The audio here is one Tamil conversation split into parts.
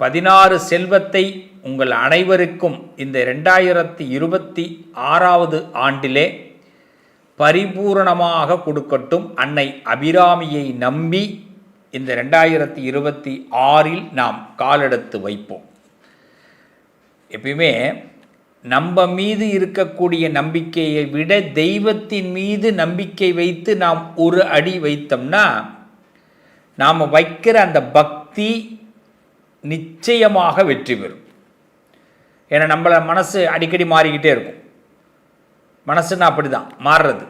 பதினாறு செல்வத்தை உங்கள் அனைவருக்கும் இந்த ரெண்டாயிரத்தி இருபத்தி ஆறாவது ஆண்டிலே பரிபூரணமாக கொடுக்கட்டும். அன்னை அபிராமியை நம்பி இந்த ரெண்டாயிரத்தி இருபத்தி ஆறில் நாம் காலெடுத்து வைப்போம். எப்பயுமே நம்ம மீது இருக்கக்கூடிய நம்பிக்கையை விட தெய்வத்தின் மீது நம்பிக்கை வைத்து நாம் ஒரு அடி வைத்தோம்னா நாம் வைக்கிற அந்த பக்தி நிச்சயமாக வெற்றி பெறும். ஏன்னா நம்மளை மனசு அடிக்கடி மாறிக்கிட்டே இருக்கும். மனசுன்னா அப்படி தான் மாறுறது.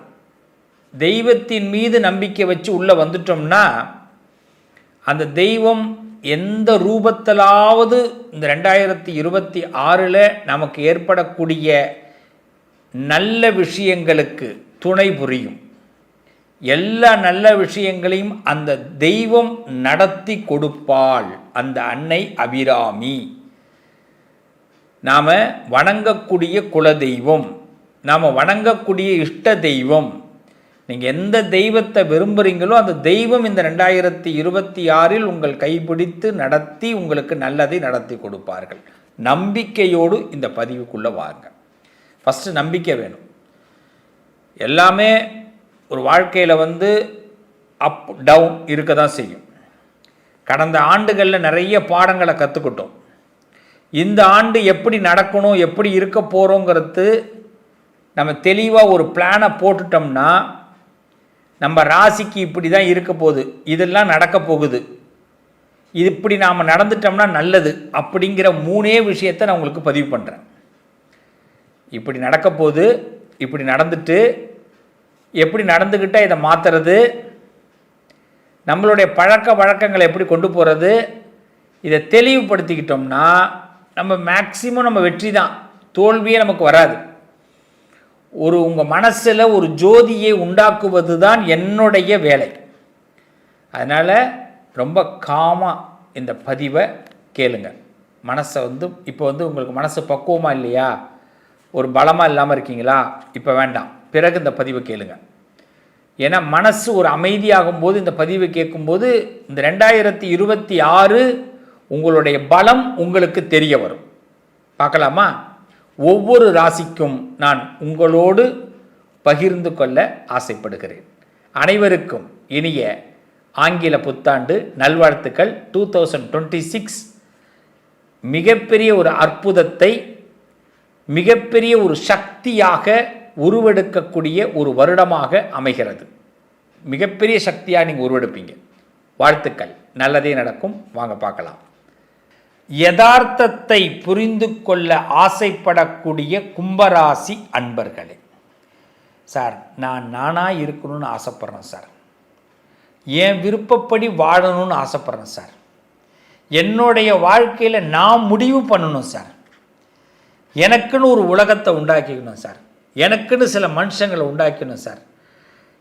தெய்வத்தின் மீது நம்பிக்கை வச்சு உள்ளே வந்துட்டோம்னா அந்த தெய்வம் எந்த ரூபத்திலாவது இந்த ரெண்டாயிரத்தி இருபத்தி ஆறில் நமக்கு ஏற்படக்கூடிய நல்ல விஷயங்களுக்கு துணை புரியும். எல்லா நல்ல விஷயங்களையும் அந்த தெய்வம் நடத்தி கொடுப்பாள். அந்த அன்னை அபிராமி. நாம் வணங்கக்கூடிய குலதெய்வம் நாம் வணங்கக்கூடிய இஷ்ட தெய்வம். நீங்கள் எந்த தெய்வத்தை விரும்புகிறீங்களோ அந்த தெய்வம் இந்த ரெண்டாயிரத்தி இருபத்தி ஆறில் உங்கள் கைப்பிடித்து நடத்தி உங்களுக்கு நல்லதை நடத்தி கொடுப்பார்கள். நம்பிக்கையோடு இந்த பதிவுக்குள்ளே வாங்க ஃபஸ்ட்டு நம்பிக்கை வேணும். எல்லாமே ஒரு வாழ்க்கையில் வந்து அப் டவுன் இருக்க தான் செய்யும். கடந்த ஆண்டுகளில் நிறைய பாடங்களை கற்றுக்கிட்டோம் இந்த ஆண்டு எப்படி நடக்கணும் எப்படி இருக்க போகிறோங்கிறது நம்ம தெளிவாக ஒரு பிளானை போட்டுட்டோம்னா நம்ம ராசிக்கு இப்படி தான் இருக்க போகுது. இதெல்லாம் நடக்க போகுது. இது இப்படி நாம் நடந்துட்டோம்னா நல்லது அப்படிங்கிற மூணே விஷயத்தை நான் உங்களுக்கு பதிவு பண்ணுறேன் இப்படி நடக்க போகுது இப்படி நடந்துட்டு எப்படி நடந்துக்கிட்டால் இதை மாற்றுறது நம்மளுடைய பழக்க வழக்கங்களை எப்படி கொண்டு போகிறது இதை தெளிவுபடுத்திக்கிட்டோம்னா நம்ம மேக்சிமம் நம்ம வெற்றி தான். தோல்வியே நமக்கு வராது. ஒரு உங்கள் மனசில் ஒரு ஜோதியை உண்டாக்குவது தான் என்னுடைய வேலை. அதனால் ரொம்ப காமாக இந்த பதிவை கேளுங்க. மனசை வந்து இப்போ வந்து உங்களுக்கு மனசு பக்குவமாக இல்லையா? ஒரு பலமாக இல்லாமல் இருக்கீங்களா? இப்போ வேண்டாம். பிறகு இந்த பதிவை கேளுங்கள் ஏன்னா மனசு ஒரு அமைதியாகும் போது இந்த பதிவை கேட்கும்போது இந்த ரெண்டாயிரத்தி இருபத்தி ஆறு உங்களுடைய பலம் உங்களுக்கு தெரிய வரும். பார்க்கலாமா? ஒவ்வொரு ராசிக்கும் நான் உங்களோடு பகிர்ந்து கொள்ள ஆசைப்படுகிறேன். அனைவருக்கும் இனிய ஆங்கில புத்தாண்டு நல்வாழ்த்துக்கள். டூ தௌசண்ட் டுவெண்ட்டி சிக்ஸ் மிகப்பெரிய ஒரு அற்புதத்தை மிகப்பெரிய ஒரு சக்தியாக உருவெடுக்கக்கூடிய ஒரு வருடமாக அமைகிறது. மிகப்பெரிய சக்தியாக நீங்கள் உருவெடுப்பீங்க. வாழ்த்துக்கள். நல்லதே நடக்கும். வாங்க பார்க்கலாம். யதார்த்தத்தை புரிந்து கொள்ள ஆசைப்படக்கூடிய கும்பராசி அன்பர்களே. சார் நான் நானாக இருக்கணும்னு ஆசைப்பட்றேன் சார். என் விருப்பப்படி வாழணும்னு ஆசைப்பட்றேன் சார். என்னுடைய வாழ்க்கையில் நான் முடிவு பண்ணணும் சார். எனக்குன்னு ஒரு உலகத்தை உண்டாக்கிக்கணும் சார். எனக்குன்னு சில மனுஷங்களை உண்டாக்கணும் சார்.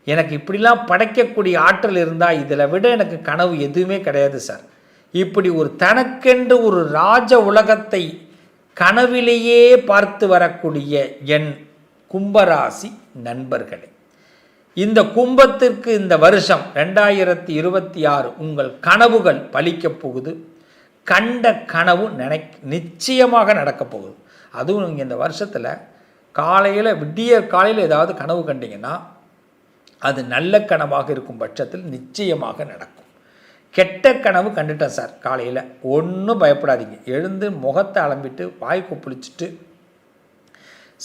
எனக்கு இப்படிலாம் படைக்கக்கூடிய ஆற்றல் இருந்தால் இதில் விட எனக்கு கனவு எதுவுமே கிடையாது சார். இப்படி ஒரு தனக்கென்று ஒரு ராஜ உலகத்தை கனவிலேயே பார்த்து வரக்கூடிய என் கும்பராசி நண்பர்களே இந்த கும்பத்திற்கு இந்த வருஷம் ரெண்டாயிரத்தி இருபத்தி ஆறு உங்கள் கனவுகள் பலிக்கப் போகுது. கண்ட கனவு நினை நிச்சயமாக நடக்கப் போகுது. அதுவும் நீங்கள் இந்த வருஷத்தில் காலையில் விடிய காலையில் ஏதாவது கனவு கண்டிங்கன்னா அது நல்ல கனவாக இருக்கும் பட்சத்தில் நிச்சயமாக நடக்கும். கெட்ட கனவு கண்டுட்டேன் சார் காலையில். ஒன்றும் பயப்படாதீங்க. எழுந்து முகத்தை அலம்பிட்டு வாய் கொப்பளிச்சுட்டு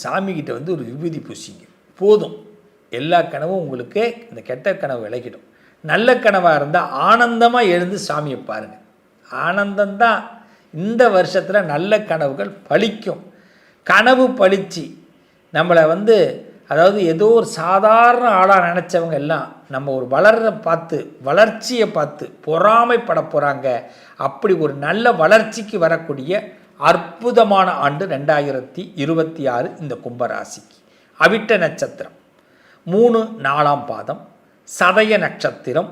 சாமிக்கிட்ட வந்து ஒரு விபூதி பூசிங்க. போதும். எல்லா கனவும் உங்களுக்கு இந்த கெட்ட கனவு விலகிடும். நல்ல கனவாக இருந்தால் ஆனந்தமாக எழுந்து சாமியை பாருங்கள் ஆனந்தந்தான் இந்த வருஷத்தில் நல்ல கனவுகள் பழிக்கும். கனவு பழிச்சு நம்மளை வந்து அதாவது ஏதோ ஒரு சாதாரண ஆளாக நினச்சவங்க எல்லாம் நம்ம ஒரு வளர்ற பார்த்து வளர்ச்சியை பார்த்து பொறாமைப்பட போகிறாங்க அப்படி ஒரு நல்ல வளர்ச்சிக்கு வரக்கூடிய அற்புதமான ஆண்டு ரெண்டாயிரத்தி இருபத்தி ஆறு இந்த கும்பராசிக்கு. அவிட்ட நட்சத்திரம். மூணு நாலாம் பாதம். சதய நட்சத்திரம்.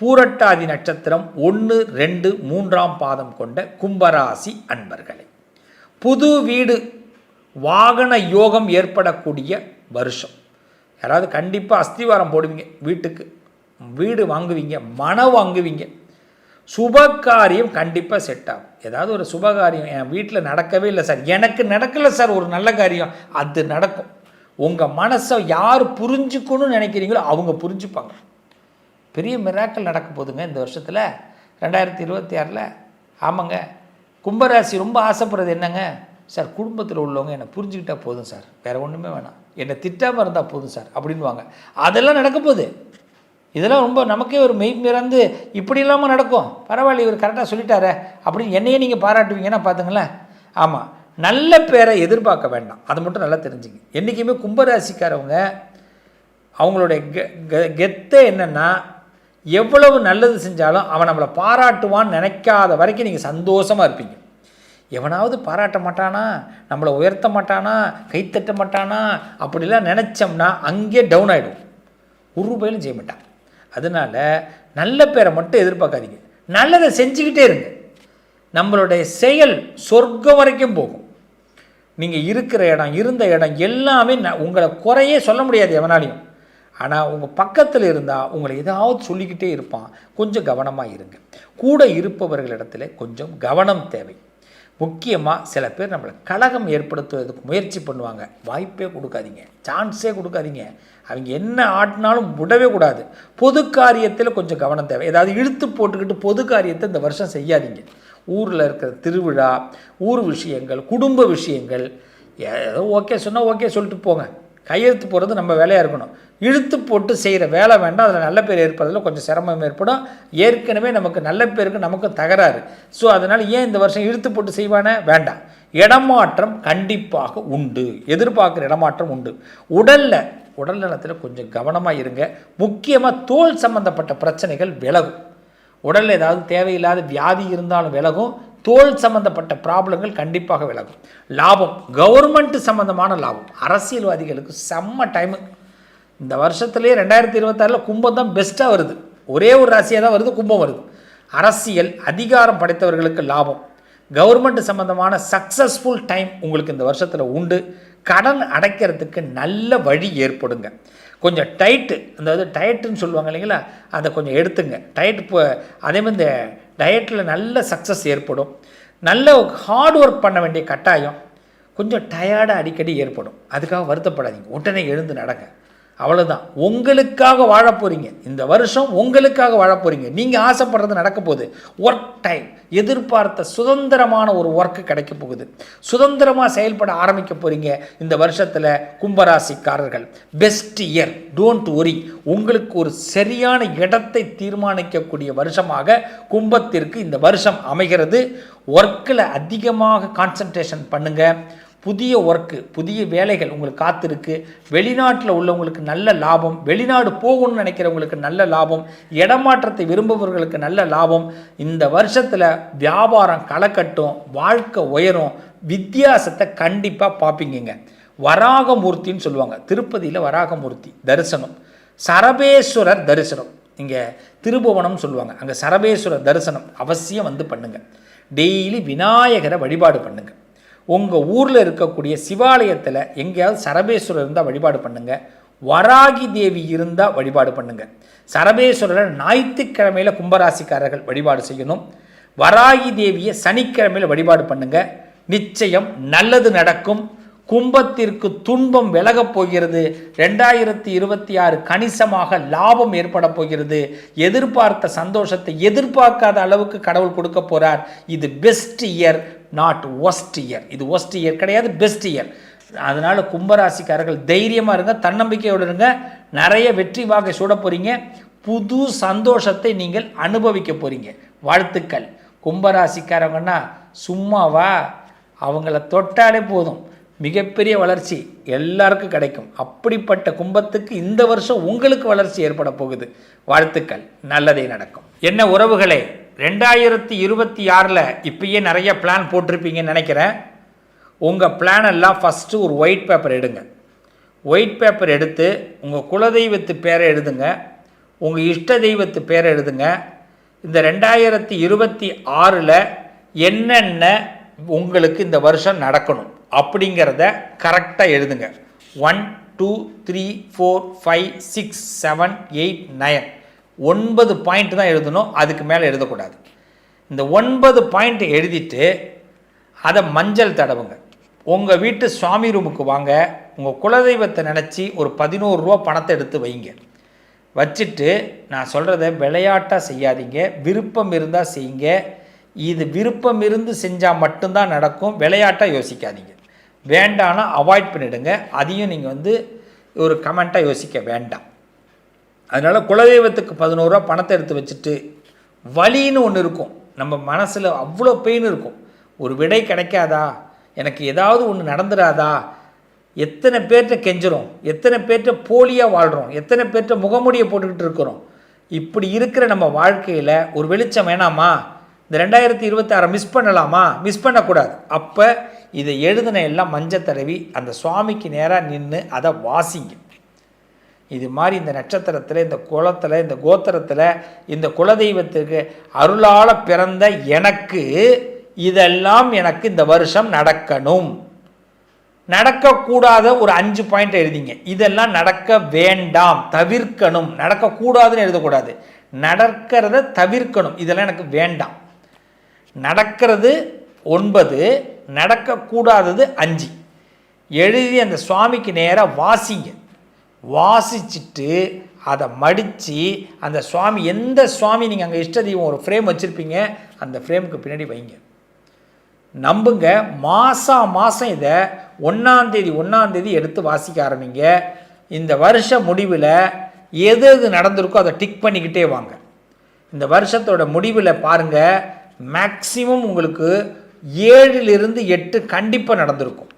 பூரட்டாதி நட்சத்திரம். ஒன்று ரெண்டு மூன்றாம் பாதம் கொண்ட கும்பராசி அன்பர்களை. புது வீடு வாகன யோகம் ஏற்படக்கூடிய வருஷம். யாராவது கண்டிப்பாக அஸ்திவாரம் போடுவீங்க வீட்டுக்கு. வீடு வாங்குவீங்க மனம் வாங்குவீங்க. சுபகாரியம் கண்டிப்பாக செட் ஆகும். ஏதாவது ஒரு சுபகாரியம் என் வீட்டில் நடக்கவே இல்லை சார். எனக்கு நடக்கலை சார் ஒரு நல்ல காரியம். அது நடக்கும். உங்கள் மனசை யார் புரிஞ்சுக்கணும்னு நினைக்கிறீங்களோ அவங்க புரிஞ்சுப்பாங்க. பெரிய மிராக்கள் நடக்க போகுதுங்க இந்த வருஷத்தில். ரெண்டாயிரத்தி இருபத்தி ஆறில். ஆமாங்க. கும்பராசி ரொம்ப ஆசைப்படுறது என்னங்க? சார் குடும்பத்தில் உள்ளவங்க என்னை புரிஞ்சுக்கிட்டால் போதும் சார். வேறு ஒன்றுமே வேணாம். என்னை திட்டாமல் இருந்தால் போதும் சார். அப்படின்வாங்க அதெல்லாம் நடக்க போகுது. இதெல்லாம் ரொம்ப நமக்கே ஒரு மெய் மிறந்து இப்படி இல்லாமல் நடக்கும். பரவாயில்ல இவர் கரெக்டாக சொல்லிட்டாரே அப்படின்னு என்னையே நீங்கள் பாராட்டுவீங்கன்னா பார்த்துங்களேன் ஆமாம் நல்ல பேரை எதிர்பார்க்க வேண்டாம். அதை மட்டும் நல்லா தெரிஞ்சுங்க. என்றைக்குமே கும்பராசிக்காரவங்க அவங்களுடைய கெ கெ- கெத்தை என்னென்னா எவ்வளவு நல்லது செஞ்சாலும் அவன் நம்மளை பாராட்டுவான்னு நினைக்காத வரைக்கும் நீங்கள் சந்தோஷமாக இருப்பீங்க. எவனாவது பாராட்ட மாட்டானா? நம்மளை உயர்த்த மாட்டானா? கைத்தட்ட மாட்டானா? அப்படிலாம் நினச்சோம்னா அங்கேயே டவுன் ஆகிடும் ஒரு ரூபாயிலும் செய்ய மாட்டான். அதனால் நல்ல பேரை மட்டும் எதிர்பார்க்காதீங்க. நல்லதை செஞ்சுக்கிட்டே இருங்க. நம்மளுடைய செயல் சொர்க்கம் வரைக்கும் போகும். நீங்கள் இருக்கிற இடம் இருந்த இடம் எல்லாமே ந- உங்களை குறையே சொல்ல முடியாது எவனாலையும். ஆனால் உங்கள் பக்கத்தில் இருந்தால் உங்களை ஏதாவது சொல்லிக்கிட்டே இருப்பான். கொஞ்சம் கவனமாக இருங்க. கூட இருப்பவர்களிடத்தில் கொஞ்சம் கவனம் தேவை. முக்கியமாக சில பேர் நம்மளை கழகம் ஏற்படுத்துவதற்கு முயற்சி பண்ணுவாங்க. வாய்ப்பே கொடுக்காதீங்க. சான்ஸே கொடுக்காதீங்க. அவங்க என்ன ஆட்டினாலும் விடவே கூடாது. பொது காரியத்தில் கொஞ்சம் கவனம் தேவை. ஏதாவது இழுத்து போட்டுக்கிட்டு பொது காரியத்தை இந்த வருஷம் செய்யாதீங்க. ஊரில் இருக்கிற திருவிழா ஊர் விஷயங்கள் குடும்ப விஷயங்கள் ஏதோ ஓகே சொன்னால் ஓகே சொல்லிட்டு போங்க. கையெழுத்து போகிறது நம்ம வேலையாக இருக்கணும். இழுத்து போட்டு செய்கிற வேலை வேண்டாம். அதில் நல்ல பேர் ஏற்படுறதுல கொஞ்சம் சிரமம் ஏற்படும். ஏற்கனவே நமக்கு நல்ல பேருக்கு நமக்கு தகராறு. ஸோ அதனால் ஏன் இந்த வருஷம் இழுத்து போட்டு செய்வானே? வேண்டாம். இடமாற்றம் கண்டிப்பாக உண்டு. எதிர்பார்க்குற இடமாற்றம் உண்டு. உடலில் உடல் நலத்தில் கொஞ்சம் கவனமாக இருங்க. முக்கியமாக தோல் சம்மந்தப்பட்ட பிரச்சனைகள் விலகும். உடலில் ஏதாவது தேவையில்லாத வியாதி இருந்தாலும் விலகும். தோல் சம்பந்தப்பட்ட ப்ராப்ளங்கள் கண்டிப்பாக விலகும். லாபம். கவர்மெண்ட் சம்பந்தமான லாபம். அரசியல்வாதிகளுக்கு செம்ம டைமு இந்த வருஷத்துலேயே ரெண்டாயிரத்தி இருபத்தாறில் கும்பம் தான் பெஸ்ட்டாக வருது. ஒரே ஒரு ராசியாக தான் வருது கும்பம் வருது. அரசியல் அதிகாரம் படைத்தவர்களுக்கு லாபம். கவர்மெண்ட் சம்மந்தமான சக்ஸஸ்ஃபுல் டைம் உங்களுக்கு இந்த வருஷத்தில் உண்டு. கடன் அடைக்கிறதுக்கு நல்ல வழி ஏற்படுங்க. கொஞ்சம் டைட்டு அதாவது டயட்டுன்னு சொல்லுவாங்க இல்லைங்களா? அதை கொஞ்சம் எடுத்துங்க. டயட் இப்போ அதே மாதிரி இந்த டயட்டில் நல்ல சக்ஸஸ் ஏற்படும். நல்ல ஹார்ட் ஒர்க் பண்ண வேண்டிய கட்டாயம் கொஞ்சம் டயர்டாக அடிக்கடி ஏற்படும். அதுக்காக வருத்தப்படாதீங்க. உடனே எழுந்து நடங்க. அவ்வளோதான் உங்களுக்காக வாழ போகிறீங்க இந்த வருஷம் உங்களுக்காக வாழ போகிறீங்க நீங்கள் ஆசைப்படுறது நடக்க போகுது. ஒர்க் டைம் எதிர்பார்த்த சுதந்திரமான ஒரு ஒர்க்கு கிடைக்க போகுது. சுதந்திரமாக செயல்பட ஆரம்பிக்க போகிறீங்க இந்த வருஷத்தில் கும்பராசிக்காரர்கள். பெஸ்ட் இயர் டோன்ட் ஒரி உங்களுக்கு ஒரு சரியான இடத்தை தீர்மானிக்கக்கூடிய வருஷமாக கும்பத்திற்கு இந்த வருஷம் அமைகிறது. ஒர்க்கில் அதிகமாக கான்சன்ட்ரேஷன் பண்ணுங்கள் புதிய ஒர்க்கு புதிய வேலைகள் உங்களுக்கு காத்திருக்கு. வெளிநாட்டில் உள்ளவங்களுக்கு நல்ல லாபம் வெளிநாடு போகணும்னு நினைக்கிறவங்களுக்கு நல்ல லாபம் இடமாற்றத்தை விரும்புபவர்களுக்கு நல்ல லாபம். இந்த வருஷத்தில் வியாபாரம் களக்கட்டும் வாழ்க்கை உயரும். வித்தியாசத்தை கண்டிப்பாக பார்ப்பீங்கங்க வராகமூர்த்தின்னு சொல்லுவாங்க. திருப்பதியில் வராகமூர்த்தி தரிசனம். சரபேஸ்வரர் தரிசனம். இங்கே திருபுவனம் சொல்லுவாங்க. அங்கே சரபேஸ்வரர் தரிசனம் அவசியம் வந்து பண்ணுங்கள் டெய்லி விநாயகரை வழிபாடு பண்ணுங்கள் உங்கள் ஊரில் இருக்கக்கூடிய சிவாலயத்தில் எங்கேயாவது சரபேஸ்வரர் இருந்தால் வழிபாடு பண்ணுங்கள் வராகி தேவி இருந்தால் வழிபாடு பண்ணுங்கள் சரபேஸ்வரரை ஞாயிற்றுக்கிழமையில் கும்பராசிக்காரர்கள் வழிபாடு செய்யணும். வராகி தேவியை சனிக்கிழமையில் வழிபாடு பண்ணுங்கள் நிச்சயம் நல்லது நடக்கும். கும்பத்திற்கு துன்பம் விலகப் போகிறது. ரெண்டாயிரத்தி இருபத்தி ஆறு கணிசமாக லாபம் ஏற்பட போகிறது. எதிர்பார்த்த சந்தோஷத்தை எதிர்பார்க்காத அளவுக்கு கடவுள் கொடுக்க போகிறார் இது best year not worst year இது ஒஸ்ட் இயர் கிடையாது பெஸ்ட் இயர் அதனால் கும்பராசிக்காரர்கள் தைரியமாக இருங்க தன்னம்பிக்கையோடு இருங்க. நிறைய வெற்றி வாகை சூட போகிறீங்க புது சந்தோஷத்தை நீங்கள் அனுபவிக்க போகிறீங்க வாழ்த்துக்கள். கும்பராசிக்காரங்கன்னா சும்மாவா அவங்கள தொட்டாலே போதும். மிகப்பெரிய வளர்ச்சி எல்லாருக்கும் கிடைக்கும். அப்படிப்பட்ட கும்பத்துக்கு இந்த வருஷம் உங்களுக்கு வளர்ச்சி ஏற்பட போகுது. வாழ்த்துக்கள். நல்லதே நடக்கும். என்ன உறவுகளே? ரெண்டாயிரத்தி இருபத்தி ஆறில் இப்பயே நிறைய பிளான் போட்டிருப்பீங்கன்னு நினைக்கிறேன். உங்கள் பிளான் எல்லாம் ஃபஸ்ட்டு ஒரு ஒயிட் பேப்பர் எடுங்க. ஒயிட் பேப்பர் எடுத்து உங்கள் குலதெய்வத்து பேரை எழுதுங்க. உங்கள் இஷ்ட தெய்வத்து பேரை எழுதுங்க. இந்த ரெண்டாயிரத்தி இருபத்தி ஆறில் என்னென்ன உங்களுக்கு இந்த வருஷம் நடக்கணும் அப்படிங்கிறத கரெக்டாக எழுதுங்க. One two three four five six seven eight nine ஒன்பது பாயிண்ட் தான் எழுதணும் அதுக்கு மேலே எழுதக்கூடாது. இந்த ஒன்பது பாயிண்ட் எழுதிட்டு அதை மஞ்சள் தடவுங்க. உங்கள் வீட்டு சுவாமி ரூமுக்கு வாங்க உங்கள் குலதெய்வத்தை நினச்சி ஒரு பதினோரு ரூபா பணத்தை எடுத்து வைங்க. வச்சுட்டு நான் சொல்கிறத விளையாட்டாக செய்யாதீங்க விருப்பம் இருந்தால் செய்யுங்க. இது விருப்பம் இருந்து செஞ்சால் மட்டும்தான் நடக்கும் விளையாட்டாக யோசிக்காதீங்க. வேண்டான்னா அவாய்ட் பண்ணிவிடுங்க அதையும் நீங்கள் வந்து ஒரு கமெண்ட்டாக யோசிக்க வேண்டாம். அதனால் குலதெய்வத்துக்கு பதினோருவா பணத்தை எடுத்து வச்சுட்டு வலின்னு ஒன்று இருக்கும். நம்ம மனசில் அவ்வளோ பெயின் இருக்கும். ஒரு விடை கிடைக்காதா? எனக்கு ஏதாவது ஒன்று நடந்துடாதா எத்தனை பேர்கிட்ட கெஞ்சுறோம்? எத்தனை பேர்கிட்ட போலியாக வாழ்கிறோம் எத்தனை பேர்கிட்ட முகமுடியை போட்டுக்கிட்டு இருக்கிறோம்? இப்படி இருக்கிற நம்ம வாழ்க்கையில் ஒரு வெளிச்சம் வேணாமா? இந்த ரெண்டாயிரத்தி இருபத்தாறை மிஸ் பண்ணலாமா? மிஸ் பண்ணக்கூடாது. அப்போ இதை எழுதின எல்லாம் மஞ்சள் தடவி அந்த சுவாமிக்கு நேராக நின்று அதை வாசிங்க. இது மாதிரி இந்த நட்சத்திரத்தில் இந்த குளத்தில் இந்த கோத்திரத்தில் இந்த குலதெய்வத்துக்கு அருளால் பிறந்த எனக்கு இதெல்லாம் எனக்கு இந்த வருஷம் நடக்கணும். நடக்கக்கூடாத ஒரு அஞ்சு பாயிண்ட் எழுதிங்க. இதெல்லாம் நடக்க வேண்டாம் தவிர்க்கணும். நடக்கக்கூடாதுன்னு எழுதக்கூடாது. நடக்கிறத தவிர்க்கணும். இதெல்லாம் எனக்கு வேண்டாம். நடக்கிறது ஒன்பது நடக்கக்கூடாதது அஞ்சு. எழுதி அந்த சுவாமிக்கு நேராக வாசிங்க. வாசிச்சுட்டு அதை மடித்து அந்த சுவாமி எந்த சுவாமி நீங்கள் அங்கே இஷ்ட தெய்வம் ஒரு ஃப்ரேம் வச்சுருப்பீங்க அந்த ஃப்ரேமுக்கு பின்னாடி வைங்க. நம்புங்க மாதம் மாதம் இதை ஒன்றாந்தேதி ஒன்றாந்தேதி எடுத்து வாசிக்க ஆரம்பிங்க. இந்த வருஷ முடிவில் எது எது நடந்திருக்கோ அதை டிக் பண்ணிக்கிட்டே வாங்க. இந்த வருஷத்தோட முடிவில் பாருங்கள் மேக்சிமம் உங்களுக்கு ஏழிலிருந்து எட்டு கண்டிப்பாக நடந்திருக்கும்.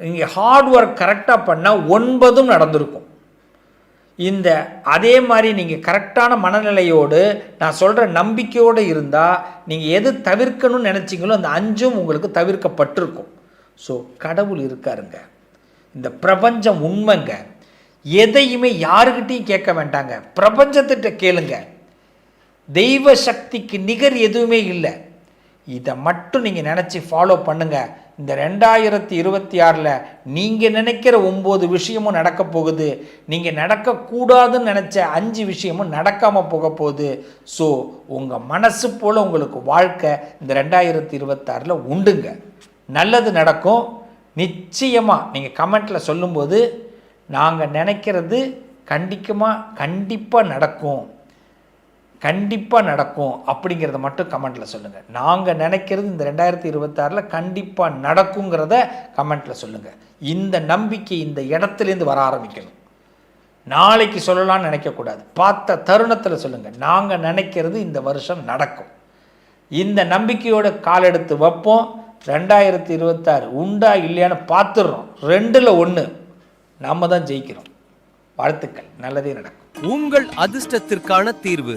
நீங்கள் ஹார்ட் ஒர்க் கரெக்டாக பண்ணால் ஒன்பதும் நடந்திருக்கும். இந்த அதே மாதிரி நீங்கள் கரெக்டான மனநிலையோடு நான் சொல்கிற நம்பிக்கையோடு இருந்தால் நீங்கள் எது தவிர்க்கணும்னு நினச்சிங்களோ அந்த அஞ்சும் உங்களுக்கு தவிர்க்கப்பட்டிருக்கும். ஸோ கடவுள் இருக்காருங்க. இந்த பிரபஞ்சம் உண்மைங்க. எதையுமே யாருக்கிட்டையும் கேட்க வேண்டாங்க. பிரபஞ்சத்திட்ட கேளுங்க. தெய்வ சக்திக்கு நிகர் எதுவுமே இல்லை. இதை மட்டும் நீங்கள் நினச்சி ஃபாலோ பண்ணுங்கள் இந்த ரெண்டாயிரத்தி இருபத்தி ஆறில் நீங்கள் நினைக்கிற ஒம்பது விஷயமும் நடக்க போகுது. நீங்கள் நடக்கக்கூடாதுன்னு நினச்ச அஞ்சு விஷயமும் நடக்காமல் போக போகுது. ஸோ உங்கள் மனசு போல் உங்களுக்கு வாழ்க்கை இந்த ரெண்டாயிரத்தி இருபத்தாறில் உண்டுங்க. நல்லது நடக்கும். நிச்சயமாக நீங்கள் கமெண்ட்டில் சொல்லும்போது நாங்கள் நினைக்கிறது கண்டிக்கமாக கண்டிப்பாக நடக்கும். கண்டிப்பாக நடக்கும் அப்படிங்கிறத மட்டும் கமெண்ட்டில் சொல்லுங்கள் நாங்கள் நினைக்கிறது இந்த ரெண்டாயிரத்தி இருபத்தாறில் கண்டிப்பாக நடக்குங்கிறத கமெண்ட்டில் சொல்லுங்கள் இந்த நம்பிக்கை இந்த இடத்துலேருந்து வர ஆரம்பிக்கணும். நாளைக்கு சொல்லலாம்னு நினைக்கக்கூடாது. பார்த்த தருணத்தில் சொல்லுங்கள் நாங்கள் நினைக்கிறது இந்த வருஷம் நடக்கும். இந்த நம்பிக்கையோட கால் எடுத்து வைப்போம். ரெண்டாயிரத்தி இருபத்தாறு உண்டா இல்லையான்னு பார்த்துடுறோம். ரெண்டில் ஒன்று நம்ம தான் ஜெயிக்கிறோம். வாழ்த்துக்கள். நல்லதே நடக்கும். உங்கள் அதிர்ஷ்டத்திற்கான தீர்வு